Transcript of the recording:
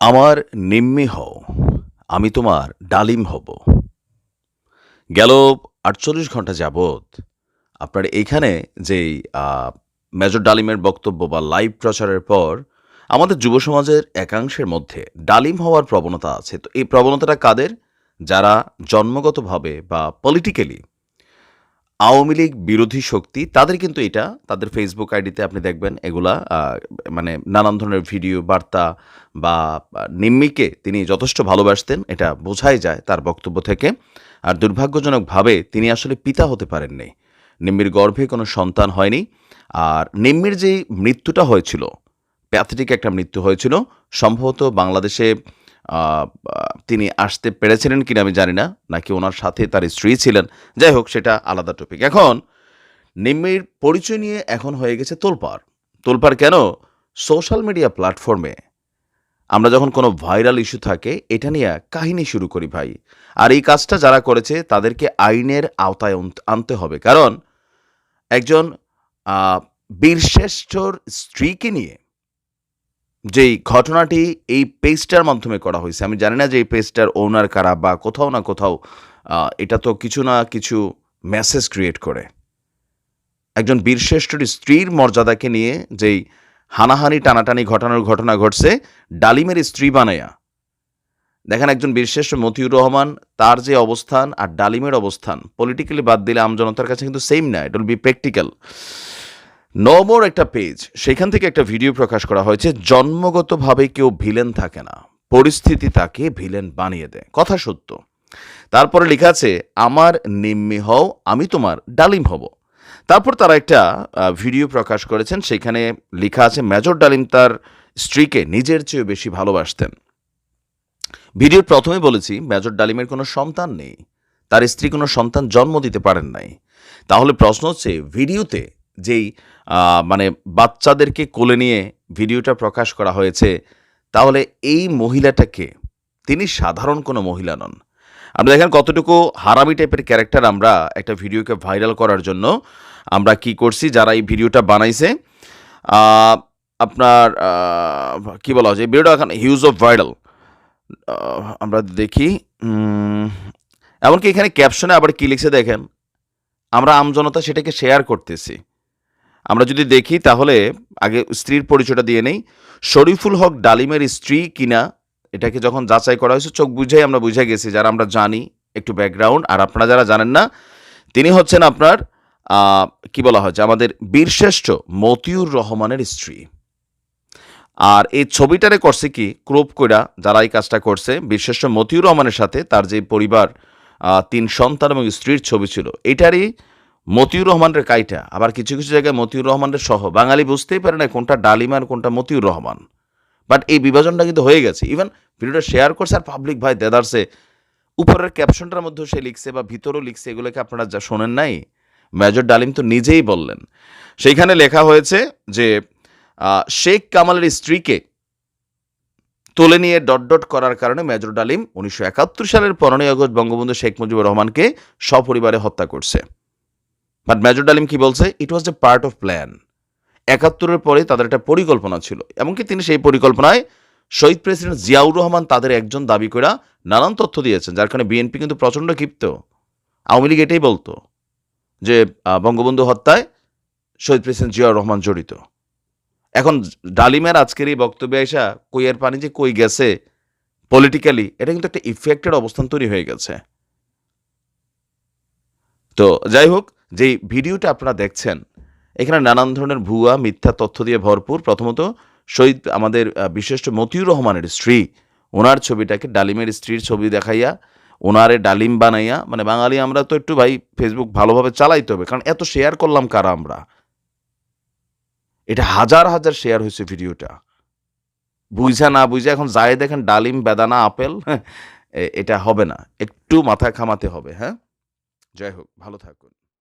আমার নিম্মি হও, আমি তোমার ডালিম হব। গেল আটচল্লিশ ঘণ্টা যাবৎ আপনার এইখানে যেই মেজর ডালিমের বক্তব্য বা লাইভ প্রচারের পর আমাদের যুব সমাজের একাংশের মধ্যে ডালিম হওয়ার প্রবণতা আছে। তো এই প্রবণতাটা কাদের? যারা জন্মগতভাবে বা পলিটিক্যালি আওয়ামী লীগ বিরোধী শক্তি, তাদের কিন্তু এটা, তাদের ফেসবুক আইডিতে আপনি দেখবেন এগুলা মানে নানান ধরনের ভিডিও, বার্তা বা নিম্মিকে তিনি যথেষ্ট ভালোবাসতেন, এটা বোঝাই যায় তার বক্তব্য থেকে। আর দুর্ভাগ্যজনকভাবে তিনি আসলে পিতা হতে পারেননি। নিম্মির গর্ভে কোনো সন্তান হয়নি। আর নিম্মির যেই মৃত্যুটা হয়েছিল, প্যাথেটিক একটা মৃত্যু হয়েছিল, সম্ভবত বাংলাদেশে তিনি আসতে পেরেছিলেন কিনা আমি জানি না, নাকি ওনার সাথে তার স্ত্রী ছিলেন। যাই হোক, সেটা আলাদা টপিক এখন, নিম্মির পরিচয় নিয়ে এখন হয়ে গেছে তোলপাড়। তোলপাড় কেন? সোশ্যাল মিডিয়া প্ল্যাটফর্মে আমরা যখন কোনো ভাইরাল ইস্যু থাকে, এটা নিয়ে কাহিনী শুরু করি ভাই। আর এই কাজটা যারা করেছে, তাদেরকে আইনের আওতায় আনতে হবে। কারণ, একজন বীরশ্রেষ্ঠর স্ত্রীকে নিয়ে যেই ঘটনাটি এই পেজটার মাধ্যমে করা হয়েছে, আমি জানি না যে এই পেজটার ওনার কারা বা কোথাও না কোথাও এটা তো কিছু না কিছু মেসেজ ক্রিয়েট করে। একজন বীরশ্রেষ্ঠর স্ত্রীর মর্যাদাকে নিয়ে যেই হানাহানি, টানাটানি ঘটানোর ঘটনা ঘটছে, ডালিমের স্ত্রী বানায়া। দেখেন একজন বীরশ্রেষ্ঠ মতিউর রহমান, তার যে অবস্থান আর ডালিমের অবস্থান পলিটিক্যালি বাদ দিলে আমজনতার কাছে কিন্তু সেম না ইট উইল বি প্র্যাকটিক্যাল নমর একটা পেজ সেখান থেকে একটা ভিডিও প্রকাশ করা হয়েছে, জন্মগতভাবে কেউ ভিলেন থাকে না। পরিস্থিতি তাকে ভিলেন বানিয়ে দেয়। কথা সত্য। তারপরে লেখা আছে, আমার নিম্মি হও, আমি তোমার ডালিম হব। তারপর তারা একটা ভিডিও প্রকাশ করেছেন। সেখানে লেখা আছে, মেজর ডালিম তার স্ত্রীকে নিজের চেয়ে বেশি ভালোবাসতেন। ভিডিওর প্রথমে বলেছি, মেজর ডালিমের কোনো সন্তান নেই। তার স্ত্রী কোনো সন্তান জন্ম দিতে পারেন নাই। তাহলে প্রশ্ন হচ্ছে ভিডিওতে যেই মানে বাচ্চাদেরকে কোলে নিয়ে ভিডিওটা প্রকাশ করা হয়েছে, তাহলে এই মহিলাটাকে তিনি সাধারণ কোনো মহিলা নন। আপনি দেখেন কতটুকু হারামি টাইপের ক্যারেক্টার আমরা একটা ভিডিওকে ভাইরাল করার জন্য আমরা কি করছি, যারা এই ভিডিওটা বানাইছে আপনার কি বলা হচ্ছে ভিডিওটা এখন হিউজ অফ ভাইরাল। আমরা দেখি এমনকি এখানে ক্যাপশনে আবার কি লিখছে দেখেন, আমরা আমজনতা সেটাকে শেয়ার করতেছি। আমরা যদি দেখি তাহলে আগে স্ত্রীর পরিচয়টা দিয়ে নেই। শরীফুল হক ডালিমের স্ত্রী কিনা, এটাকে যখন যাচাই করা হয়েছে, চোখ বুঝেই আমরা বুঝে গেছি, যারা আমরা জানি, একটু ব্যাকগ্রাউন্ড আর আপনারা যারা জানেন না, তিনি হচ্ছেন আপনার কি বলা হচ্ছে আমাদের বীরশ্রেষ্ঠ মতিউর রহমানের স্ত্রী। আর এই ছবিটারে করছে কি, ক্রোপ কইরা যারা এই কাজটা করছে, বীরশ্রেষ্ঠ মতিউর রহমানের সাথে তার যে পরিবার তিন সন্তান এবং স্ত্রীর ছবি ছিল, এটারই মতিউর রহমানের কাইটা। আবার কিছু কিছু জায়গায় মতিউর রহমানের সহ। বাঙালি বুঝতেই পারে না কোনটা ডালিম আর কোনটা মতিউর রহমান। বাট এই বিভাজনটা কিন্তু হয়ে গেছে। ইভেন ভিডিওটা শেয়ার করছে আর পাবলিক ভাই দেদারসে উপরের ক্যাপশনটার মধ্যে সে লিখছে বা ভিতরেও লিখছে, এগুলোকে আপনারা যা শোনেন নাই? মেজর ডালিম তো নিজেই বললেন। সেইখানে লেখা হয়েছে যে শেখ কামালের স্ত্রীকে তুলে নিয়ে ডট ডট করার কারণে মেজর ডালিম উনিশশো একাত্তর সালের পনেরোই আগস্ট বঙ্গবন্ধু শেখ মুজিবুর রহমানকে সপরিবারে হত্যা করছে। বাট মেজর ডালিম কি বলছে? It was a part of plan একাত্তরের পরে তাদের একটা পরিকল্পনা ছিল। এমনকি তিনি সেই পরিকল্পনায় শহীদ প্রেসিডেন্ট জিয়াউর রহমান তাদের একজন দাবি করে নানান তথ্য দিয়েছেন, যার কারণে বিএনপি কিন্তু প্রচণ্ড ক্ষিপ্ত। আওয়ামী লীগ এটাই বলতো যে বঙ্গবন্ধু হত্যায় শহীদ প্রেসিডেন্ট জিয়াউর রহমান জড়িত। এখন ডালিমের আজকের এই বক্তব্যে এসা কইয়ের পানি যে কই গেছে পলিটিক্যালি এটা কিন্তু একটা ইফেক্টেড অবস্থান তৈরি হয়ে গেছে। তো যাই হোক যেই ভিডিওটা আপনারা দেখছেন, এখানে নানান ধরনের ভুয়া, মিথ্যা তথ্য দিয়ে ভরপুর। প্রথমত, শহীদ আমাদের বিশিষ্ট মতিউর রহমানের স্ত্রী। ওনার ছবিটাকে ডালিমের স্ত্রীর ছবি দেখাইয়া, ওনারে ডালিম বানাইয়া মানে বাঙালি আমরা তো একটু ভাই ফেসবুক ভালোভাবে চালাইতে হবে, কারণ এত শেয়ার করলাম কারা আমরা? এটা হাজার হাজার শেয়ার হয়েছে ভিডিওটা। বুঝা না বুঝে এখন যায় দেখেন ডালিম, বেদানা, আপেল এ- এটা হবে না। একটু মাথা খামাতে হবে হ্যাঁ? যাই হোক, ভালো থাকুন।